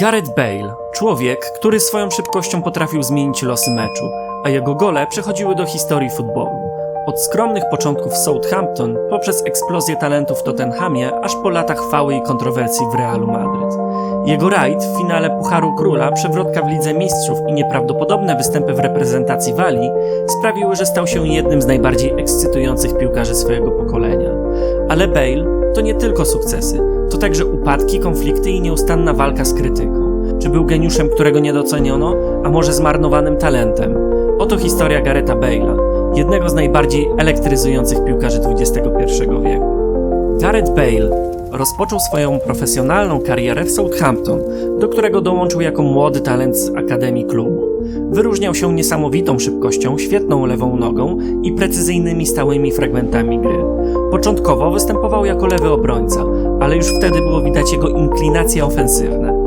Gareth Bale, człowiek, który swoją szybkością potrafił zmienić losy meczu, a jego gole przechodziły do historii futbolu. Od skromnych początków w Southampton, poprzez eksplozję talentów w Tottenhamie, aż po latach chwały i kontrowersji w Realu Madryt. Jego rajd w finale Pucharu Króla, przewrotka w Lidze Mistrzów i nieprawdopodobne występy w reprezentacji Walii sprawiły, że stał się jednym z najbardziej ekscytujących piłkarzy swojego pokolenia. Ale Bale to nie tylko sukcesy, to także upadki, konflikty i nieustanna walka z krytyką. Czy był geniuszem, którego nie doceniono, a może zmarnowanym talentem? Oto historia Garetha Bale'a, jednego z najbardziej elektryzujących piłkarzy XXI wieku. Gareth Bale rozpoczął swoją profesjonalną karierę w Southampton, do którego dołączył jako młody talent z akademii klubu. Wyróżniał się niesamowitą szybkością, świetną lewą nogą i precyzyjnymi stałymi fragmentami gry. Początkowo występował jako lewy obrońca, ale już wtedy było widać jego inklinacje ofensywne.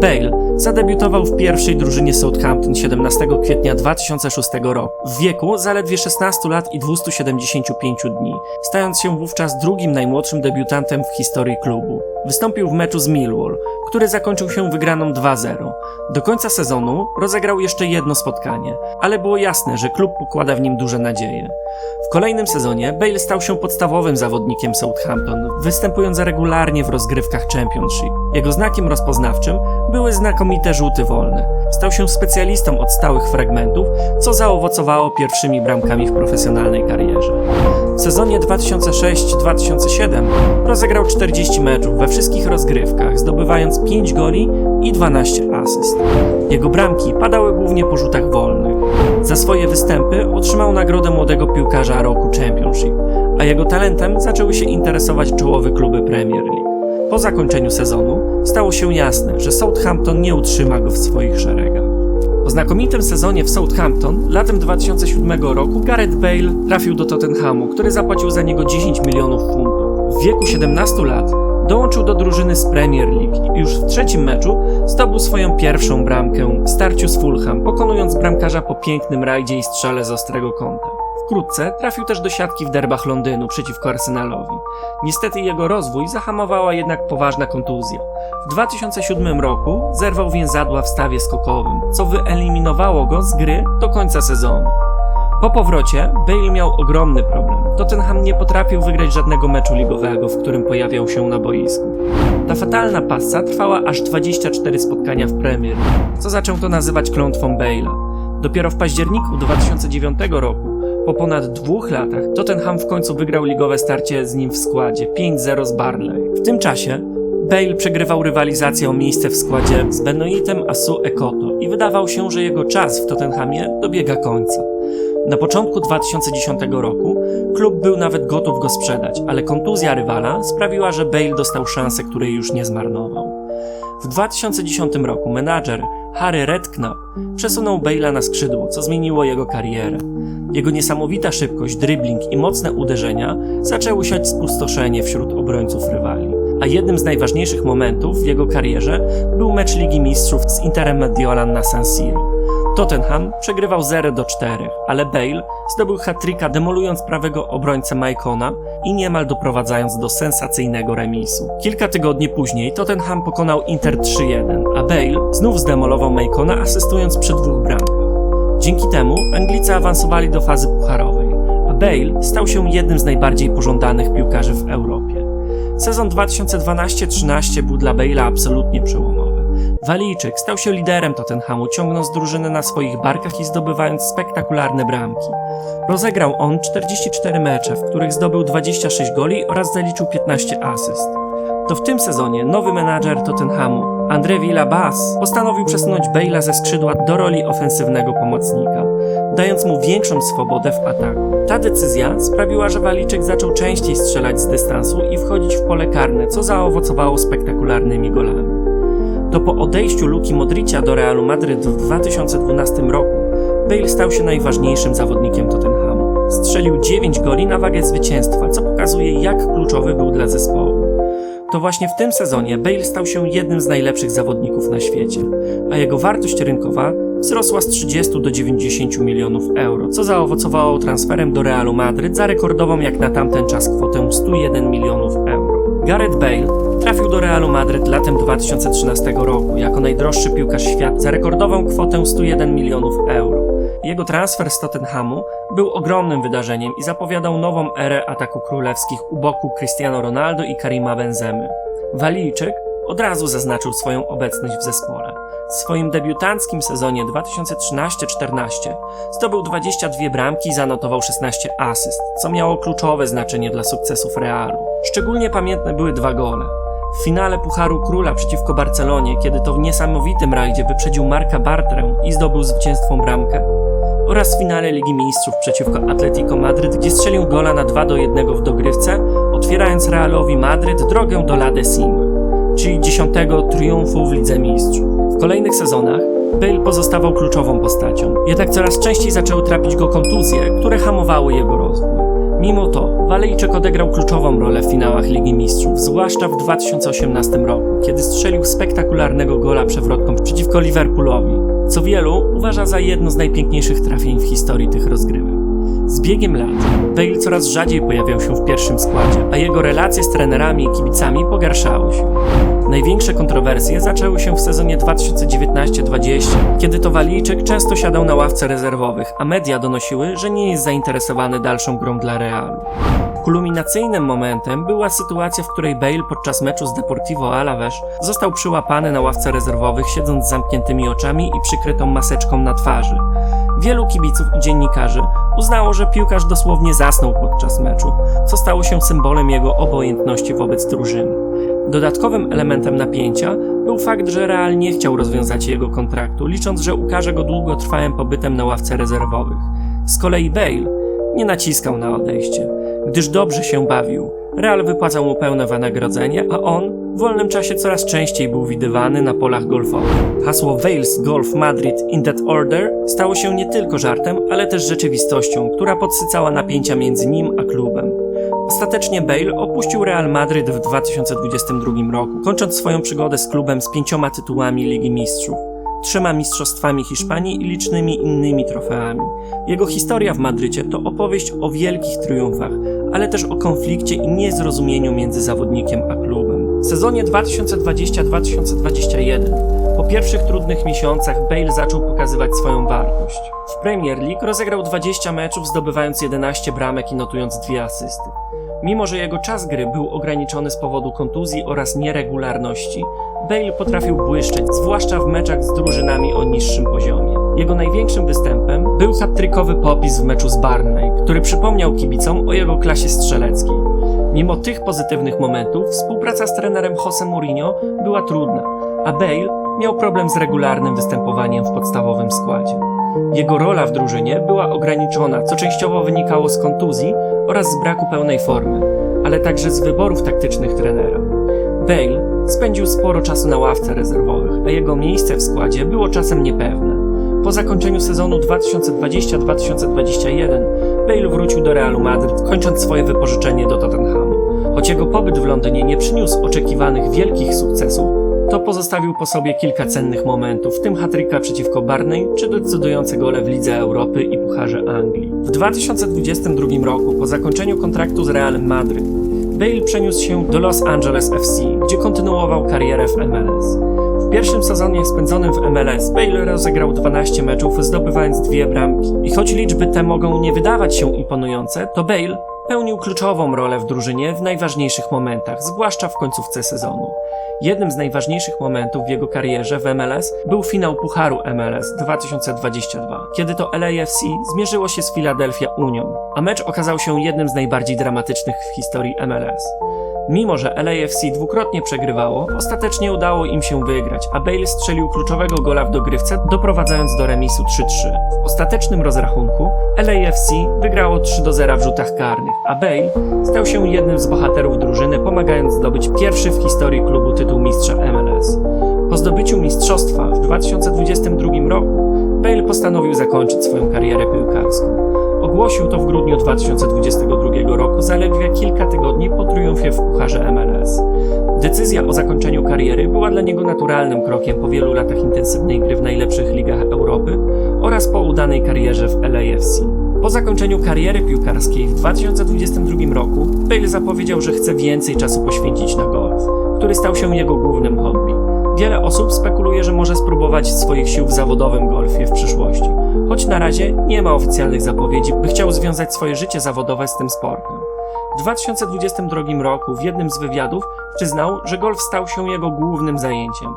Bale zadebiutował w pierwszej drużynie Southampton 17 kwietnia 2006 roku, w wieku zaledwie 16 lat i 275 dni, stając się wówczas drugim najmłodszym debiutantem w historii klubu. Wystąpił w meczu z Millwall, który zakończył się wygraną 2-0. Do końca sezonu rozegrał jeszcze jedno spotkanie, ale było jasne, że klub pokłada w nim duże nadzieje. W kolejnym sezonie Bale stał się podstawowym zawodnikiem Southampton, występując regularnie w rozgrywkach Championship. Jego znakiem rozpoznawczym były znakomite rzuty wolne. Stał się specjalistą od stałych fragmentów, co zaowocowało pierwszymi bramkami w profesjonalnej karierze. Sezonie 2006-2007 rozegrał 40 meczów we wszystkich rozgrywkach, zdobywając 5 goli i 12 asyst. Jego bramki padały głównie po rzutach wolnych. Za swoje występy otrzymał nagrodę młodego piłkarza roku Championship, a jego talentem zaczęły się interesować czołowe kluby Premier League. Po zakończeniu sezonu stało się jasne, że Southampton nie utrzyma go w swoich szeregach. Po znakomitym sezonie w Southampton latem 2007 roku Gareth Bale trafił do Tottenhamu, który zapłacił za niego 10 milionów funtów. W wieku 17 lat dołączył do drużyny z Premier League i już w trzecim meczu zdobył swoją pierwszą bramkę w starciu z Fulham, pokonując bramkarza po pięknym rajdzie i strzale z ostrego kąta. Wkrótce trafił też do siatki w derbach Londynu przeciwko Arsenalowi. Niestety jego rozwój zahamowała jednak poważna kontuzja. W 2007 roku zerwał więzadła w stawie skokowym, co wyeliminowało go z gry do końca sezonu. Po powrocie Bale miał ogromny problem. Tottenham nie potrafił wygrać żadnego meczu ligowego, w którym pojawiał się na boisku. Ta fatalna passa trwała aż 24 spotkania w Premier, co zaczął to nazywać klątwą Bale'a. Dopiero w październiku 2009 roku po ponad dwóch latach Tottenham w końcu wygrał ligowe starcie z nim w składzie 5-0 z Barnley. W tym czasie Bale przegrywał rywalizację o miejsce w składzie z Benoitem Asu Ekoto i wydawał się, że jego czas w Tottenhamie dobiega końca. Na początku 2010 roku klub był nawet gotów go sprzedać, ale kontuzja rywala sprawiła, że Bale dostał szansę, której już nie zmarnował. W 2010 roku menadżer Harry Redknapp przesunął Bale'a na skrzydło, co zmieniło jego karierę. Jego niesamowita szybkość, dribbling i mocne uderzenia zaczęły siać spustoszenie wśród obrońców rywali. A jednym z najważniejszych momentów w jego karierze był mecz Ligi Mistrzów z Interem Mediolan na San Siro. Tottenham przegrywał 0 do 4, ale Bale zdobył hat-tricka demolując prawego obrońcę Maicona i niemal doprowadzając do sensacyjnego remisu. Kilka tygodni później Tottenham pokonał Inter 3-1, a Bale znów zdemolował Maicona asystując przy dwóch bramkach. Dzięki temu Anglicy awansowali do fazy pucharowej, a Bale stał się jednym z najbardziej pożądanych piłkarzy w Europie. Sezon 2012-13 był dla Bale'a absolutnie przełomowy. Walijczyk stał się liderem Tottenhamu, ciągnąc drużynę na swoich barkach i zdobywając spektakularne bramki. Rozegrał on 44 mecze, w których zdobył 26 goli oraz zaliczył 15 asyst. To w tym sezonie nowy menadżer Tottenhamu, André Villa-Bas, postanowił przesunąć Bale'a ze skrzydła do roli ofensywnego pomocnika, dając mu większą swobodę w ataku. Ta decyzja sprawiła, że Walijczyk zaczął częściej strzelać z dystansu i wchodzić w pole karne, co zaowocowało spektakularnymi golami. To po odejściu Luki Modricia do Realu Madryt w 2012 roku Bale stał się najważniejszym zawodnikiem Tottenhamu. Strzelił 9 goli na wagę zwycięstwa, co pokazuje jak kluczowy był dla zespołu. To właśnie w tym sezonie Bale stał się jednym z najlepszych zawodników na świecie, a jego wartość rynkowa wzrosła z 30 do 90 milionów euro, co zaowocowało transferem do Realu Madryt za rekordową jak na tamten czas kwotę 101 milionów euro. Gareth Bale trafił do Realu Madryt latem 2013 roku jako najdroższy piłkarz świata za rekordową kwotę 101 milionów euro. Jego transfer z Tottenhamu był ogromnym wydarzeniem i zapowiadał nową erę ataku królewskich u boku Cristiano Ronaldo i Karima Benzemy. Walijczyk od razu zaznaczył swoją obecność w zespole. W swoim debiutanckim sezonie 2013-14 zdobył 22 bramki i zanotował 16 asyst, co miało kluczowe znaczenie dla sukcesów Realu. Szczególnie pamiętne były dwa gole. W finale Pucharu Króla przeciwko Barcelonie, kiedy to w niesamowitym rajdzie wyprzedził Marka Bartrę i zdobył zwycięstwą bramkę, oraz w finale Ligi Mistrzów przeciwko Atletico Madryt, gdzie strzelił gola na 2 do 1 w dogrywce, otwierając Realowi Madryt drogę do La Decima, czyli 10 triumfu w Lidze Mistrzów. W kolejnych sezonach Bale pozostawał kluczową postacią, jednak coraz częściej zaczęły trapić go kontuzje, które hamowały jego rozwój. Mimo to Walejczyk odegrał kluczową rolę w finałach Ligi Mistrzów, zwłaszcza w 2018 roku, kiedy strzelił spektakularnego gola przewrotką przeciwko Liverpoolowi, co wielu uważa za jedno z najpiękniejszych trafień w historii tych rozgrywek. Z biegiem lat Bale coraz rzadziej pojawiał się w pierwszym składzie, a jego relacje z trenerami i kibicami pogarszały się. Największe kontrowersje zaczęły się w sezonie 2019-20, kiedy to Walijczyk często siadał na ławce rezerwowych, a media donosiły, że nie jest zainteresowany dalszą grą dla Realu. Kulminacyjnym momentem była sytuacja, w której Bale podczas meczu z Deportivo Alavés został przyłapany na ławce rezerwowych, siedząc z zamkniętymi oczami i przykrytą maseczką na twarzy. Wielu kibiców i dziennikarzy uznało, że piłkarz dosłownie zasnął podczas meczu, co stało się symbolem jego obojętności wobec drużyny. Dodatkowym elementem napięcia był fakt, że Real nie chciał rozwiązać jego kontraktu, licząc, że ukaże go długotrwałym pobytem na ławce rezerwowych. Z kolei Bale nie naciskał na odejście, gdyż dobrze się bawił. Real wypłacał mu pełne wynagrodzenie, a on w wolnym czasie coraz częściej był widywany na polach golfowych. Hasło Wales Golf Madrid in that order stało się nie tylko żartem, ale też rzeczywistością, która podsycała napięcia między nim a klubem. Ostatecznie Bale opuścił Real Madryt w 2022 roku, kończąc swoją przygodę z klubem z pięcioma tytułami Ligi Mistrzów, trzema mistrzostwami Hiszpanii i licznymi innymi trofeami. Jego historia w Madrycie to opowieść o wielkich triumfach, ale też o konflikcie i niezrozumieniu między zawodnikiem a klubem. W sezonie 2020-2021 po pierwszych trudnych miesiącach Bale zaczął pokazywać swoją wartość. W Premier League rozegrał 20 meczów, zdobywając 11 bramek i notując dwie asysty. Mimo, że jego czas gry był ograniczony z powodu kontuzji oraz nieregularności, Bale potrafił błyszczeć, zwłaszcza w meczach z drużynami o niższym poziomie. Jego największym występem był hat-trickowy popis w meczu z Barnley, który przypomniał kibicom o jego klasie strzeleckiej. Mimo tych pozytywnych momentów, współpraca z trenerem Jose Mourinho była trudna, a Bale miał problem z regularnym występowaniem w podstawowym składzie. Jego rola w drużynie była ograniczona, co częściowo wynikało z kontuzji oraz z braku pełnej formy, ale także z wyborów taktycznych trenera. Bale spędził sporo czasu na ławce rezerwowych, a jego miejsce w składzie było czasem niepewne. Po zakończeniu sezonu 2020-2021 Bale wrócił do Realu Madryt, kończąc swoje wypożyczenie do Tottenhamu. Choć jego pobyt w Londynie nie przyniósł oczekiwanych wielkich sukcesów, to pozostawił po sobie kilka cennych momentów, w tym hatryka przeciwko Barney czy decydujące gole w Lidze Europy i Pucharze Anglii. W 2022 roku, po zakończeniu kontraktu z Realem Madryt, Bale przeniósł się do Los Angeles FC, gdzie kontynuował karierę w MLS. W pierwszym sezonie spędzonym w MLS Bale rozegrał 12 meczów, zdobywając dwie bramki. I choć liczby te mogą nie wydawać się imponujące, to Bale pełnił kluczową rolę w drużynie w najważniejszych momentach, zwłaszcza w końcówce sezonu. Jednym z najważniejszych momentów w jego karierze w MLS był finał Pucharu MLS 2022, kiedy to LAFC zmierzyło się z Philadelphia Unią, a mecz okazał się jednym z najbardziej dramatycznych w historii MLS. Mimo, że LAFC dwukrotnie przegrywało, ostatecznie udało im się wygrać, a Bale strzelił kluczowego gola w dogrywce, doprowadzając do remisu 3-3. W ostatecznym rozrachunku LAFC wygrało 3 do 0 w rzutach karnych, a Bale stał się jednym z bohaterów drużyny, pomagając zdobyć pierwszy w historii klubu tytuł mistrza MLS. Po zdobyciu mistrzostwa w 2022 roku Bale postanowił zakończyć swoją karierę piłkarską. Ogłosił to w grudniu 2022 roku, zaledwie kilka tygodni po triumfie w Pucharze MLS. Decyzja o zakończeniu kariery była dla niego naturalnym krokiem po wielu latach intensywnej gry w najlepszych ligach Europy oraz po udanej karierze w LAFC. Po zakończeniu kariery piłkarskiej w 2022 roku Bale zapowiedział, że chce więcej czasu poświęcić na golf. który stał się jego głównym hobby. Wiele osób spekuluje, że może spróbować swoich sił w zawodowym golfie w przyszłości, choć na razie nie ma oficjalnych zapowiedzi, by chciał związać swoje życie zawodowe z tym sportem. W 2022 roku w jednym z wywiadów przyznał, że golf stał się jego głównym zajęciem,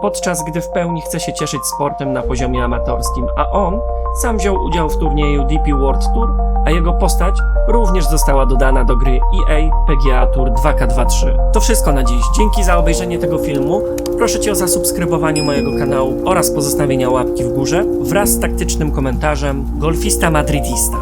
podczas gdy w pełni chce się cieszyć sportem na poziomie amatorskim, a on sam wziął udział w turnieju DP World Tour, a jego postać również została dodana do gry EA PGA Tour 2K23. To wszystko na dziś. Dzięki za obejrzenie tego filmu. Proszę Cię o zasubskrybowanie mojego kanału oraz pozostawienia łapki w górze wraz z taktycznym komentarzem Golfista Madridista.